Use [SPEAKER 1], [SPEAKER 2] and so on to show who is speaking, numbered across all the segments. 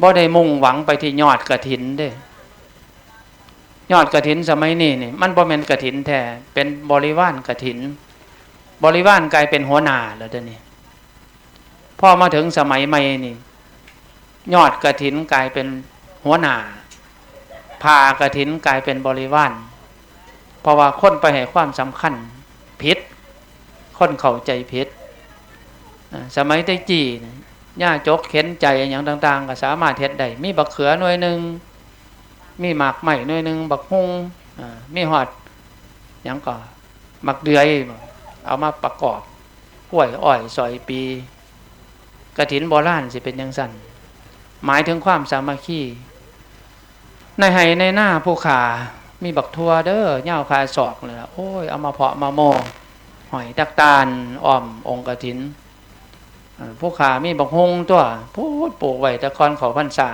[SPEAKER 1] บ่ได้มุ่งหวังไปที่ยอดกระถินเด้ยอดกระถินสมัยนี้นี่ มันบ่แม่นกระถินแท้เป็นบริวารกระถิน บริวารกลายเป็นหัวหน้าแล้วเดี๋ยวนี้พอมาถึงสมัยใหม่นี่ ยอดกระถินกลายเป็นหัวหน้าพากระถินกลายเป็นบริวารเพราะว่าคนไปให้ความสำคัญผิดคนเข้าใจผิดสมัยแตะจี้ ย่าจกเข็นใจอย่างต่าง ๆ ก็สามารถเฮ็ดได้มีบักเขือหน่วยหนึ่งมีหมากใหม่หน่วยหนึ่งบักฮุงมีหอดหยังก็มักเดือยเอามาประกอบกล้วยอ้อยซอยปีกระถินโบราณสิเป็นยังสั่นหมายถึงความสามัคคีในไห้ในหน้าผู้ขามีบักทัวเด้อเหย้าคาศอกเลยล่ะโอ้ยเอามาเพาะมาโมหอยตักตาลอ้อมองค์กฐินเอ่อ ผู้ขามีบักฮงตัวพูดปลูกไว้ตะกอนขอพรรษา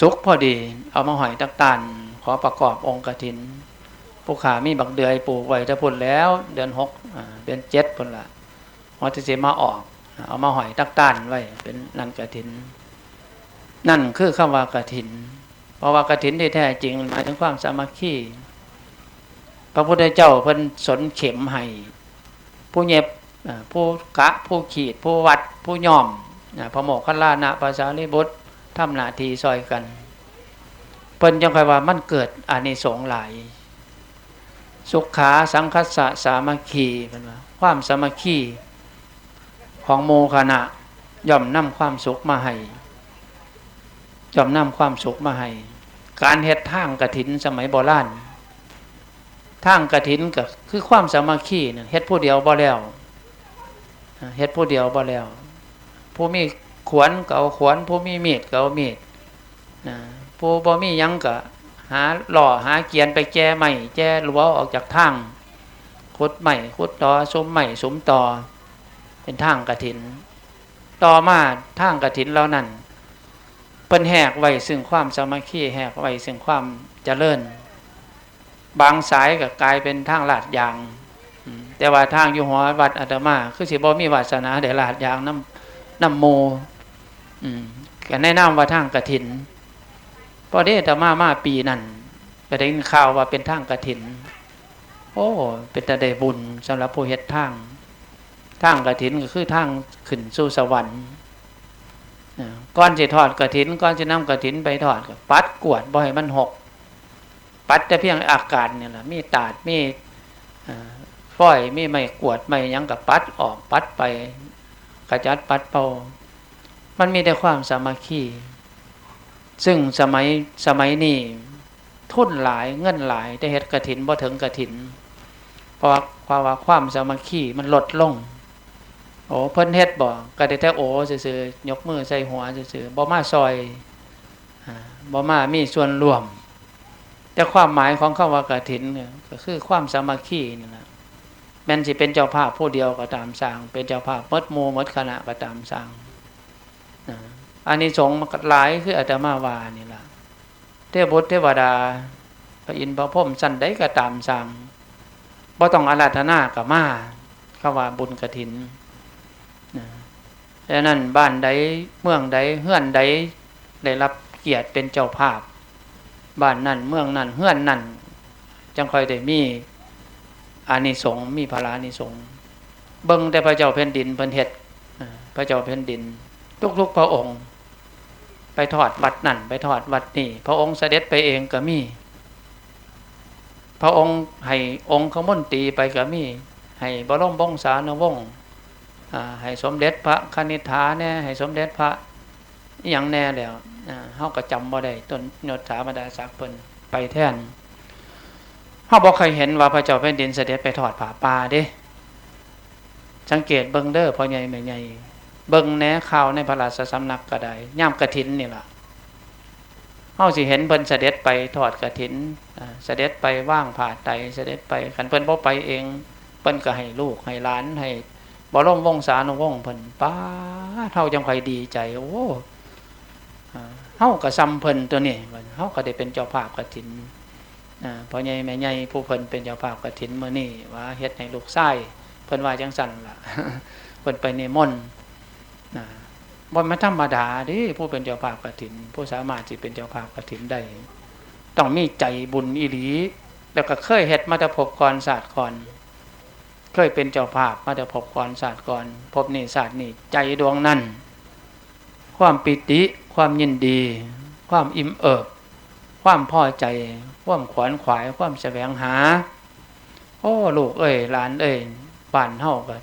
[SPEAKER 1] สุกพอดี เอามาหอยตักตาลขอประกอบองค์กฐิน ผู้ขามีบักเดือยปลูกไว้จะพุ่นแล้ว เดือนหกเดือนเจ็ดพุ่นละหัวจะเสมาออก เอามาหอยตักต้านไว้เป็นนันกระถิน นั่นคือคำว่ากระถิน เพราะว่ากระถินที่แท้จริงหมายถึงความสามัคคีพระพุทธเจ้าเพิ่นสนเข็มให้ผู้เย็บ ผู้กะผู้ขีด ผู้วัด ผู้ย่อมพระโมคคัลลานะภาษาลิบุตรทำหนาทีซอยกันเพิ่นยังคอยว่ามันเกิดอานิสงส์หลาย สุขาสังคัสสะสามัคคีเพิ่นว่าความสามัคคีของโมคณะย่อมนำความสุขมาให้ย่อมนำความสุขมาให้การเฮ็ดทางกระถินสมัยโบราณทางกระถินก็คือความสามัคคีนั่นเฮ็ดผู้เดียวบ่แล้ว เฮ็ดผู้เดียวบ่แล้ว ผู้มีขวนก็เอาขวนผู้มีมีดก็เอามีดนะผู้บ่มียังก็หาหล่อหาเกียนไปแก้ไม้แก้รั้วออกจากทางขุดไม้ขุดตอซุ้มไม้ซุ้มตอเป็นทางกระถิน ต่อมาทางกระถินแล้วนั่นเพิ่นแหกไว้ซึ่งความสามัคคีแหกไว้ซึ่งความเจริญ บางสายก็กลายเป็นทางลาดยาง แต่ว่าทางอยู่หัววัดอาตมา คือสิบ่มีวาสนาได้ลาดยางน้ำน้ำโมอืมก็แนะนำว่าทางกระถินพอได้อาตมามาปีนั้นก็ได้ยินข่าวว่าเป็นทางกระถิน โอ้ เป็นตาได้บุญสำหรับผู้เฮ็ดทางทางกระถินก็คือทางขึ้นสู่สวรรค์ก้อนจะทอดกระถินก้อนจะนำกระถินไปทอดก็ปัดกวดบ่ให้มันหก ปัดแต่เพียงอากาศเนี่ยแหละมีตาดมี อ่อยมีไม่กวดไม่ยังกับปัดออกปัดไป กระจัดปัดเป่ามันมีแต่ความสามัคคีซึ่งสมัยสมัยนี้ทุนหลายเงินหลายแต่เฮ็ดกระถินบ่ถึงกระถิน เพราะว่าเพราะว่าความสามัคคีมันลดลง โอ้เพิ่นเฮ็ดบ่ก็ได้แต่โอ้ซื่อๆยกมือใส่หัวซื่อๆบ่มาซอยบ่มามีส่วนร่วม แต่ความหมายของคำว่ากฐินเนี่ยก็คือความสามัคคีนี่นะ แม้นสิเป็นเจ้าภาพผู้เดียวก็ตามสร้าง เป็นเจ้าภาพมดมูมดคณะก็ตามสร้างนะอานิสงส์หลายคืออาตมาวานี่ล่ะเทพบุตรเทวดา พระอินทร์พระพรหมสันใดก็ตามสร้างบ่ต้องอาราธนากับมาคำว่าบุญกฐินนะดังนั้นบ้านใดเมืองใดเฮือนใดได้รับเกียรติเป็นเจ้าภาพ บ้านนั่นเมืองนั่นเฮือนนั่นจังคอยได้มี อานิสงส์มีพลานิสงส์เบิ่งแต่พระเจ้าแผ่นดินเพิ่นเฮ็ดพระเจ้าแผ่นดิน ทุกๆพระองค์ ไปทอดวัดนั่นไปทอดวัดนี่พระองค์เสด็จไปเองก็มี พระองค์ให้องค์ขมนตีไปก็มี ให้บรมวงศานวงศ์อ่าให้สมเด็จพระคณิษฐาแน่ให้สมเด็จพระอย่างแน่แล้วเฮาก็จำบ่ได้ต้นยศถาบรรดาศักดิ์เพิ่นไปแท่น เฮาบ่เคยเห็นว่าพระเจ้าแผ่นดินเสด็จไปทอดผ้าป่าเด้ สังเกตเบิ่งเด้อพ่อใหญ่แม่ใหญ่เบิ่งแหนข่าวในพระราชสำนักก็ได้ย่ามกฐินนี่ล่ะเฮาสิเห็นเพิ่นเสด็จไปทอดกฐินอ่าเสด็จไปว่างผ่าไตเสด็จไปคันเพิ่นบ่ไปเองเพิ่นก็ให้ลูกให้หลานให้บ่ล่มวงศานุวงเพิ่นป้าดเฮาจังไคอยดีใจโอ้เฮาก็ซ้ำเพิ่นตัวนี้เฮาก็ได้เป็นเจ้าภาพกฐิน อ่าพ่อใหญ่แม่ใหญ่ผู้เพิ่นเป็นเจ้าภาพกฐินเมื้อนี้ว่าเฮ็ดให้ลูกชายเพิ่นว่าจังซั่นล่ะเพิ่นไปในมนต์นะบ่ม่นธรรมดาดิผู้เป็นเจ้าภาพกฐิน ผู้สามารถสิเป็นเจ้าภาพกฐินได้ต้องมีใจบุญอีหลี แล้วก็เคยเฮ็ดมาต่พบก่อนศาสตร์ก่อนเคยเป็นเจ้าภาพมาต่พบก่อนศาสตร์ก่อนพบนี่ศาสตร์นี่ใจดวงนั้นความปิติความยินดี ความอิ่มเอิบ ความพอใจ ความขวนขวาย ความแสวงหา โอ้ลูกเอ้ยหลานเอ้ยบ้านเฮาก็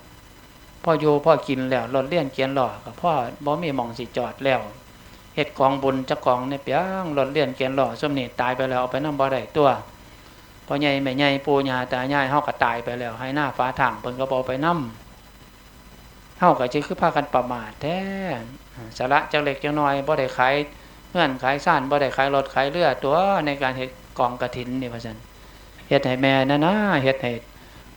[SPEAKER 1] พ่ออยู่พ่อกินแล้วรถเลี้ยนเกียนหล่อก็พ่อบ่มีมองสิจอดแล้วเฮ็ดกองบุญจะกองในเปียงรถเลี้ยนเกียนหล่อส้มนี่ตายไปแล้วเอาไปนำบ่ได้ตัวพ่อใหญ่แม่ใหญ่ปู่ย่าตายายเฮาก็ตายไปแล้ว ให้หน้าฟ้าทางเพิ่นก็บ่เอาไปนำเฮาก็สิคือพากันประมาทแท้สาระจักเล็กจักน้อยบ่ได้ขาย เงื่อนขายซ่านบ่ได้ขายรถขายเรือตัวในการเฮ็ดกองกฐินนี่ว่าซั่นเฮ็ดให้แม่นะนะเฮ็ดให้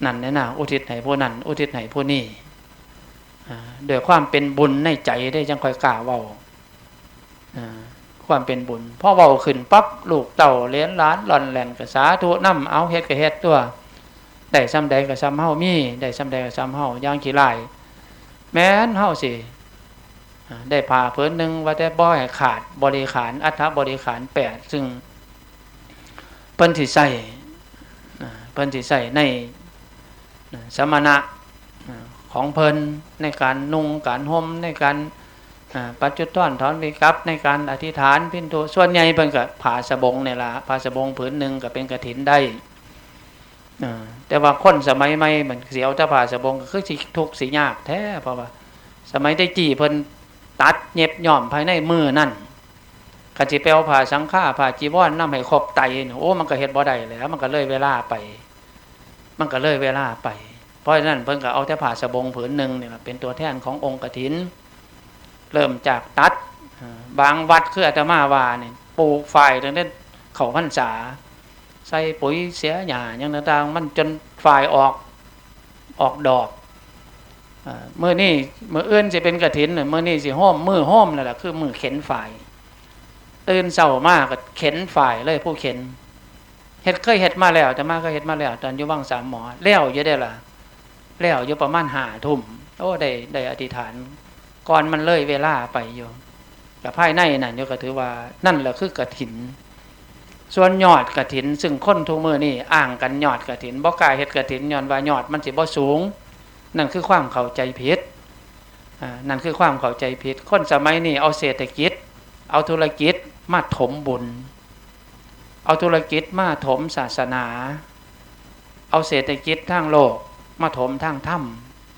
[SPEAKER 1] นั่นน่นะอุทิศให้ผู้นั้นอุทิศให้ผู้นี้ด้วยความเป็นบุญในใจได้จังค่อยกล้าเว้าความเป็นบุญพ่อเว้าขึ้นปั๊บลูกเต่าเลี้ยนล้านหล่อนแหลนกระสาธุน้ำเอาเฮ็ดก็เฮ็ดตัวได้ซ้ำใดก็ซ้ำเฮามีได้ซ้ำใดก็ซ้ำเฮาย่างขี้ลายแม้นเฮาสิ ได้ผ่าเพิ่นหนึ่งว่าแต่บ่ให้ขาดบริขารอัฐบริขารแปดซึ่งเพิ่นสิใส่เพิ่นสิใส่ในสมณะของเพลินในการนุ่งการห่มในการปัจจุบันถอนวิกับในการอธิษฐานพินโทส่วนใหญ่เป็นกับผ่าสบงเนี่ยละผ่าสบงผืนหนึ่งก็เป็นกระถินได้แต่ว่าคนสมัยใหม่เหมือนเสียวถ้าผ่าสบงก็คือสิทุกสียากแท้เพราะว่า สมัยได้จีเพิ่น ตัดเย็บย่อมภายในมือนั่นกะจิเปลผ่าสังฆาผ่าจีวรน้ำให้ครบไตโอ้ มันก็เฮ็ดบ่ได้แล้ว มันก็เลยเวลาไป มันก็เลยเวลาไป เพราะฉะนั้นเพิ่นก็เอาแต่ผ่าสบงผืนหนึ่งเนี่ยเป็นตัวแทนขององค์กฐิน เริ่มจากตัดบางวัดคืออาตมาวาเนี่ยปลูกฝ่ายตั้งแต่เขาพรรษา ใส่ปุ๋ยเสียหญ้าอย่างต่างๆมันจนฝ่ายออกออกดอก เมื่อนี่เมื่อเอื้นจะเป็นกระถินเมื่อนี่สิห้อมมือห้อมนั่นแหละคือมือเข็นฝ่ายตื่นเศร้ามากก็เข็นฝ่ายเลยผู้เข็นเฮ็ดเคยเฮ็ดมาแล้วแต่มาก็เฮ็ดมาแล้ว ตอนอยู่ว่างสามหมอแล้วเยอะได้ล่ะแล้วอยู่ประมาณหาทุ่มโอ้ได้ได้อธิษฐาน ก่อนมันเลยเวลาไปอยู่กับภายในนั่นโยก็ถือว่า นั่นแหละคือกระถิน ส่วนยอดกระถิน ซึ่งคนทุกมือนี่อ่างกันยอดกระถินบ่กายเฮ็ดกระถินยอนว่ายอดมันสิบ่สูง นั่นคือความเข้าใจผิดนั่นคือความเข้าใจผิด คนสมัยนี้เอาเศรษฐกิจ เอาธุรกิจมาถมบุญ เอาธุรกิจมาถมศาสนา เอาเศรษฐกิจทางโลกมาถมทางถ้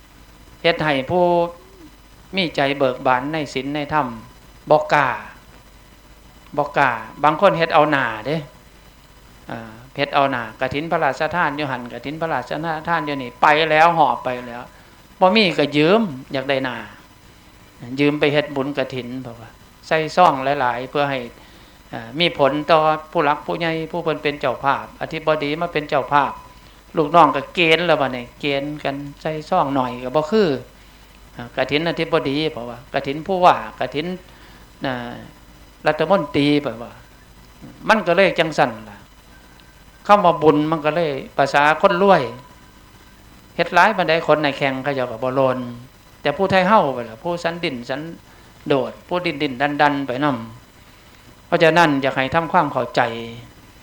[SPEAKER 1] ำเฮ็ดให้ผู้มีใจเบิกบานในศีลในถ้ำบอกกาบอกกาบางคนเฮ็ดเอาหนาเด้ เพชรเอาหนากระถินพระราชทานโยหันกระถินพระราชทานโยนี่ไปแล้วหอบไปแล้วบ่มีก็ยืมอยากได้นา ยืมไปเฮ็ดบุญกระถินเพราะว่าใส่ซ่องหลาย ๆ เพื่อให้มีผลต่อผู้รักผู้ใหญ่ผู้เป็นเป็นเจ้าภาพ อธิบดีมาเป็นเจ้าภาพ ลูกน้องก็เกณฑ์แล้วบ่เนี่ยเกณฑ์กันใส่ซ่องหน่อยก็บ่คือกระถินอธิบดีเพราะว่ากระถินผู้ว่ากระถินรัฐมนตรีแบบว่า มันก็เลยจังสั่นล่ะ คำว่าบุญมันก็เลยภาษาคนรวยเฮ็ดร้ายบันไดคนในแข่งเขาจะกับบอลนแต่ผู้ไทยเฮ้าไปละผู้สันดินสันโดด ผู้ดินดินดันดันไปนำเพราะฉะนั้นอยากให้ทำความเข้าใจ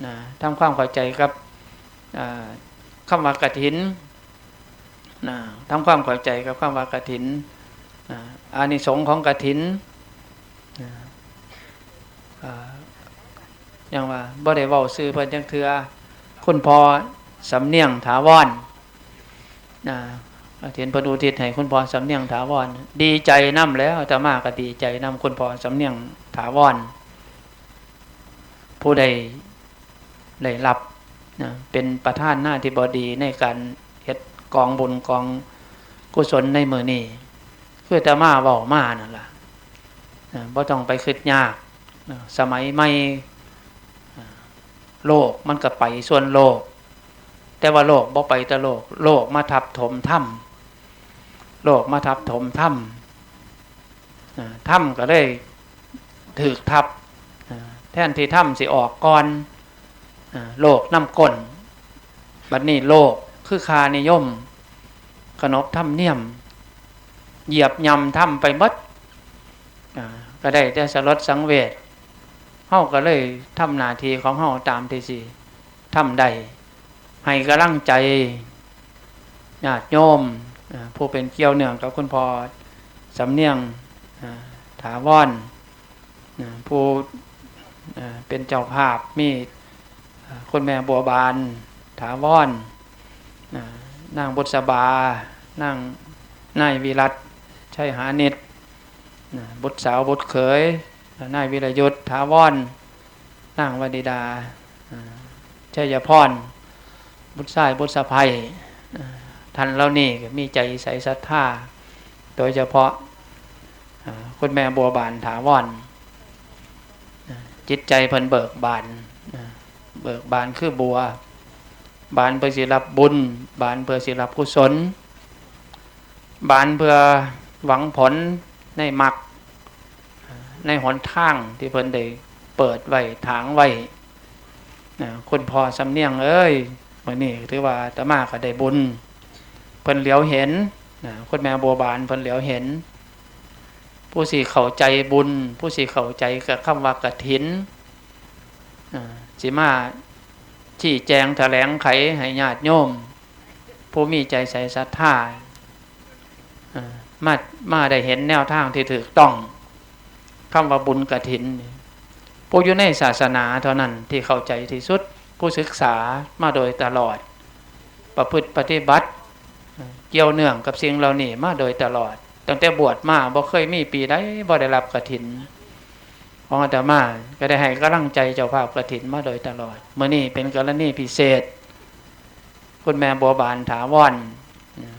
[SPEAKER 1] นะทำความเข้าใจกับคำว่ากระถินนะทำความเข้าใจกับคำว่ากระถินอานิสงส์ของกระถินอย่างว่าบ่ได้เว้าซื้อเพิ่นจังเทือ คุณพอสำเนียงถาวรนะเห็นพระดูทิศให้คุณพอสำเนียงถาวร ดีใจน้ำแล้วแต่มากก็ดีใจน้ำคุณพอสำเนียงถาวร ผู้ใดได้รับนะเป็นประธานหน้าที่บดีในการเฮ็ดกองบุญกองกุศลในมือนี้คือแต่มาเบามานั่นแหละบ่ต้องไปคิดยาก สมัยไม่ โลกมันก็ไปส่วนโลก แต่ว่าโลกบ่ไปแต่โลก โลกมาทับถมถ้ำโลกมาทับถมถ้ำถ้ำก็เลยถือทับแทนที่ถ้ำสิออกก่อนโลกน้ำก้นบัดนี้โลกคือคานิยม ขนบถ้ำเนียม เหยียบยำถ้ำไปมดก็ได้แต่สลดสังเวช เฮาก็เลยทำหน้าที่ของเฮาตามที่สิทำได้ให้กำลังใจญาติโยมผู้เป็นเกี่ยวเนื่องกับคุณพ่อสำเนียงถาวรผู้เป็นเจ้าภาพมีคุณแม่บัวบาน ถาวรอ่านางบุษบานางนายวิรัตชัยหานิตบุตรสาวบุตรเขย นายวิรยุทธ์ถาวรนางวดิดาอ่าชัยพรบุตรชายบุตรสะภัยอ่ท่านเหล่านี้มีใจใสศรัทธาโดยเฉพาะคุณแม่บัวบานถาวรจิตใจเพิ่นเบิกบานเบิกบานคือบัว บานเพื่อสิรับบุญ บานเพื่อสิรับกุศล บานเพื่อหวังผลในมรรค ในหนทางที่เพิ่นได้เปิดไว้ถางไว้นะคุณพ่อสำเนียงเอ้ยมื่อนี้ถือว่าตมาก็ได้บุญ เพิ่นเหลียวเห็นนะคุณแม่บัวบานเพิ่นเหลียวเห็น ผู้สี่เข้าใจบุญ ผู้สี่เข้าใจกับคำว่ากฐินสิมาชี้แจงแถลงไขให้ญาติโยม ผู้มีใจใส่ศรัทธาอ่ามามาได้เห็นแนวทางที่ถูกต้อง คำว่าบุญกระถินผู้อยู่ในศาสนาเท่านั้นที่เข้าใจที่สุดผู้ศึกษามาโดยตลอด ประพฤติปฏิบัติ เกี่ยวเนื่องกับสิ่งเหล่านี้มาโดยตลอด ตั้งแต่บวชมาบ่เคยมีปีใดบ่ได้รับกระถินของอาตมาก็ได้ให้กำลังใจเจ้าภาพกระถินมาโดยตลอดเมื่อนี้เป็นกรณีพิเศษ คุณแม่บัวบานถาวร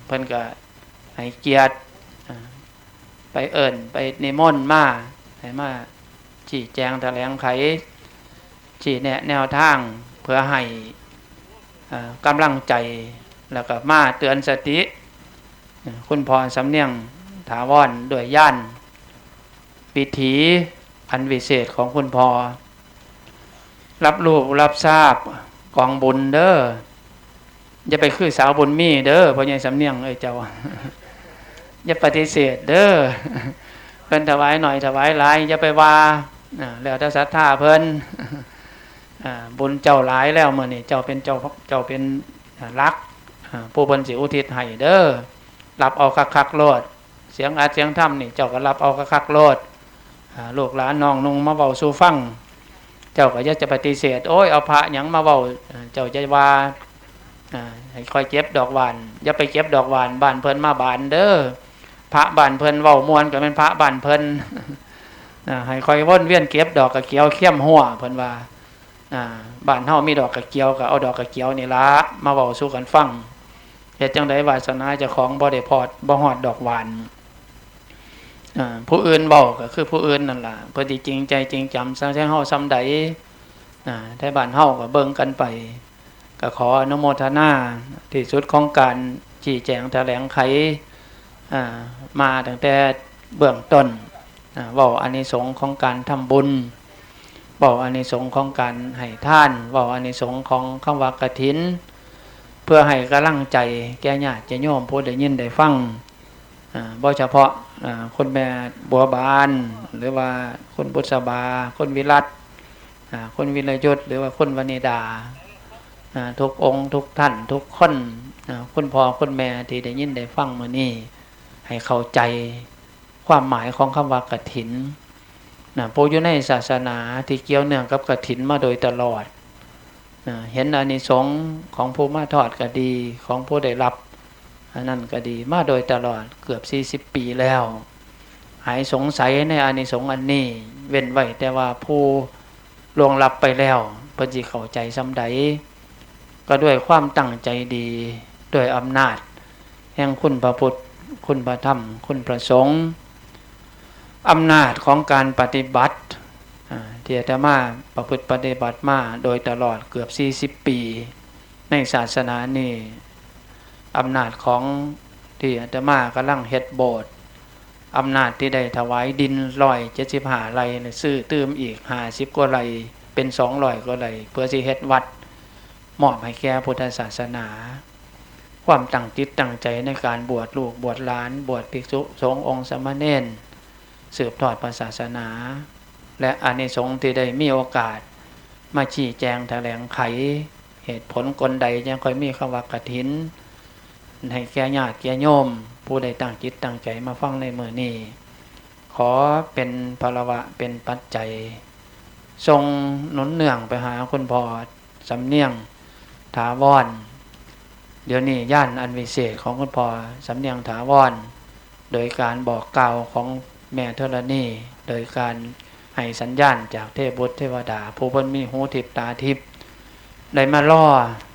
[SPEAKER 1] เพิ่นก็ให้เกียรติไปเอิ่นไปนิมนต์มา ให้มาชี้แจงแถลงไขชี้แนะแนวทางเพื่อให้กำลังใจแล้วก็มาเตือนสติ คุณพรสำเนียงถาวรด้วยย่านวิถีอันวิเศษของคุณพอ รับรู้รับทราบกองบุญเด้ออย่าไปคือสาวบุญมีเด้อพราะยังสำเนียงเอ้ยเจ้าอย่าปฏิเสธเด้อ พิ่นถวายหน่อยถวายหลายอย่าไปว่าแล้วแต่ศรัทธาเพิ่นบุญเจ้าหลายแล้วมื้อนี้เจ้าเป็นเจ้าเจ้าเป็นรักผู้เพิ่นสิอุทิศให้เด้อรับเอาคักๆโลด เสียงอาเสียงธรรมนี่เจ้าก็รับเอาคักๆโลดลูกหลานน้องนุ่งมาเว้าสู่ฟัง เจ้าก็อย่าจะปฏิเสธโอ้ยเอาพระยังมาเว้าเจ้าจะว่าคอยเก็บดอกหวานอย่าไปเก็บดอกหวานบานเพิ่นมาบานเด้อ พระบ้านเพลินเว้ามวนก็เป็นพระบ้านเพลินอ่าให้คอยว่นเวียนเก็บดอกกระเกียวเข้มหัวเพลินว่าบ้านเฮามีดอกกระเกียวก็เอาดอกกระเกียวนี่ละมาเว้าสู่กันฟังเฮ็ดจังไดวาสนาจ้าของบ่ได้พอดบ่ฮอดดอกหวานผู้อื่นบอกก็คือผู้อื่นนั่นล่ะเพื่อที่จริงใจจริงจำซะแท้เฮาซ้ำใดอ่าแท้บ้านเฮาก็เบิ่งกันไป ก็ขออนุโมทนาที่สุดของการชี้แจงแถลงไข มาตั้งแต่เบื้องต้นบอ่าเว้าอานิสงส์ของการทำบุญเว้าอานิสงส์ของการให้ท่านเว้าอานิสงส์ของคำว่ากฐิน เพื่อให้กำลังใจแก่ญาติโยมผู้ได้ยินได้ฟังบ่เฉพาะคนแม่บัวบาน หรือว่าคนบุษบา คนวิรัตคนวิรยุทธหรือว่าคนวนิดาทุกองค์ทุกท่านทุกคนคุณพ่อคุณแม่ที่ได้ยินได้ฟังมานี่ ให้เข้าใจความหมายของคำว่ากฐินนะผู้อยู่ในศาสนาที่เกี่ยวเนื่องกับกฐินมาโดยตลอดนะเห็นอานิสงส์ของผู้มาทอดก็ดีของผู้ได้รับอันนั้นก็ดีมาโดยตลอดเกือบ 40 ปีแล้ว หายสงสัยในอานิสงส์อันนี้ เว้นไว้แต่ว่าผู้ลวงลับไปแล้วเพิ่นสิเข้าใจซ้ำใด ก็ด้วยความตั้งใจดีด้วยอำนาจ แห่งคุณพระพุทธ คุณพระธรรม คุณพระสงฆ์อำนาจของการปฏิบัติอ่าที่อาตมาประพฤติปฏิบัติมาโดยตลอดเกือบ 40 ปี ในศาสนานี้อำนาจของที่อาตมากำลังเฮ็ดโบสถ์อำนาจที่ได้ถวายดินร้อยเจ็ดสิบห้าไร่เนี่ยซื้อเติมอีกห้าสิบกว่าไรเป็นสองร้อยกว่าไรเพื่อสิเฮ็ดวัดมอบให้แก่พุทธศาสนา ความตั้งจิตตั้งใจในการบวชลูกบวชหลาน บวชภิกษุสงฆ์องค์สามเณรสืบทอดศาสนา และอานิสงส์ที่ได้มีโอกาส มาชี้แจงแถลงไข เหตุผลกลใดยังค่อยมีคำว่ากฐิน ให้แก่ญาติแก่โยม ผู้ใดตั้งจิตตั้งใจมาฟังในมือนี้ ขอเป็นพลวะเป็นปัจจัย ทรงหนุนเนื่องไปหาคุณพอสำเนียงถาวร เดี๋ยวนี้ย่านอันวิเศษของคุณพ่อสำเนียงถาวร โดยการบอกกล่าวของแม่ธรณีโดยการให้สัญญาณจากเทพบุตรเทวดา ผู้เพิ่นมีหูทิพตาทิพได้มาล่อ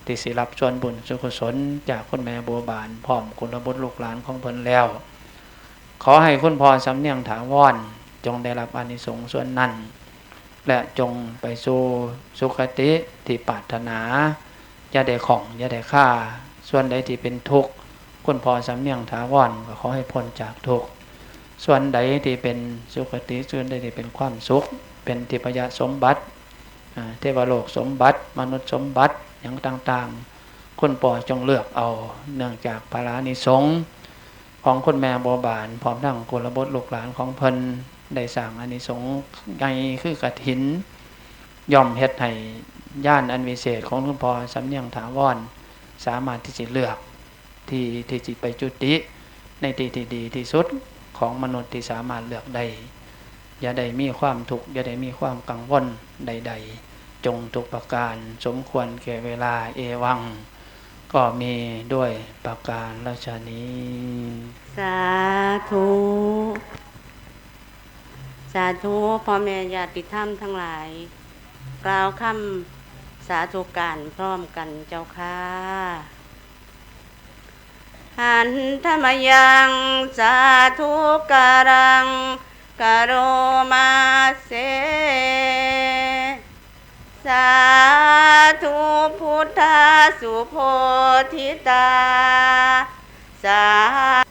[SPEAKER 1] ติสิรับชวนบุญสุขสนจากคุณแม่บัวบานพร้อมคุณบุตรลูกหลานของเพิ่นแล้ว ขอให้คุณพ่อสำเนียงถาวรจงได้รับอานิสงส์ส่วนนั้น และจงไปสู่สุคติที่ปรารถนา อย่าได้ของ อย่าได้ค่า ส่วนใดที่เป็นทุกข์คุณพ่อสำเนียงถาวรก็ขอให้พ้นจากทุกข์ส่วนใดที่เป็นสุคติส่วนใดที่เป็นความสุข เป็นทิพยสมบัติเทวโลกสมบัติ มนุษย์สมบัติอย่างต่างๆ คุณพ่อจงเลือกเอาเนื่องจากภารานิสงของคุณแม่บัวบานพร้อมทั้งกุลบุตรลูกหลานของเพิ่นได้สร้างอานิสงส์ใหญ่คือกฐินย่อมเฮ็ดให้ย่านอันวิเศษของคุณพ่อสำเนียงถาวร สามารถที่จะเลือกที่ที่จะไปจุติในที่ที่ดีที่สุดของมนุษย์ที่สามารถเลือกได้ อย่าได้มีความทุกข์อย่าได้มีความกังวลใด ๆ จงทุกประการสมควรแก่เวลาเอวัง ก็มีด้วยประการราชนี้
[SPEAKER 2] สาธุ สาธุพ่อแม่ญาติธรรมทั้งหลาย กล่าวคำ สาธุการพร้อมกันเจ้าค่ะหันธรรมยังสาธุการังกโรมาเสสาธุพุทธสุโพธิตาสา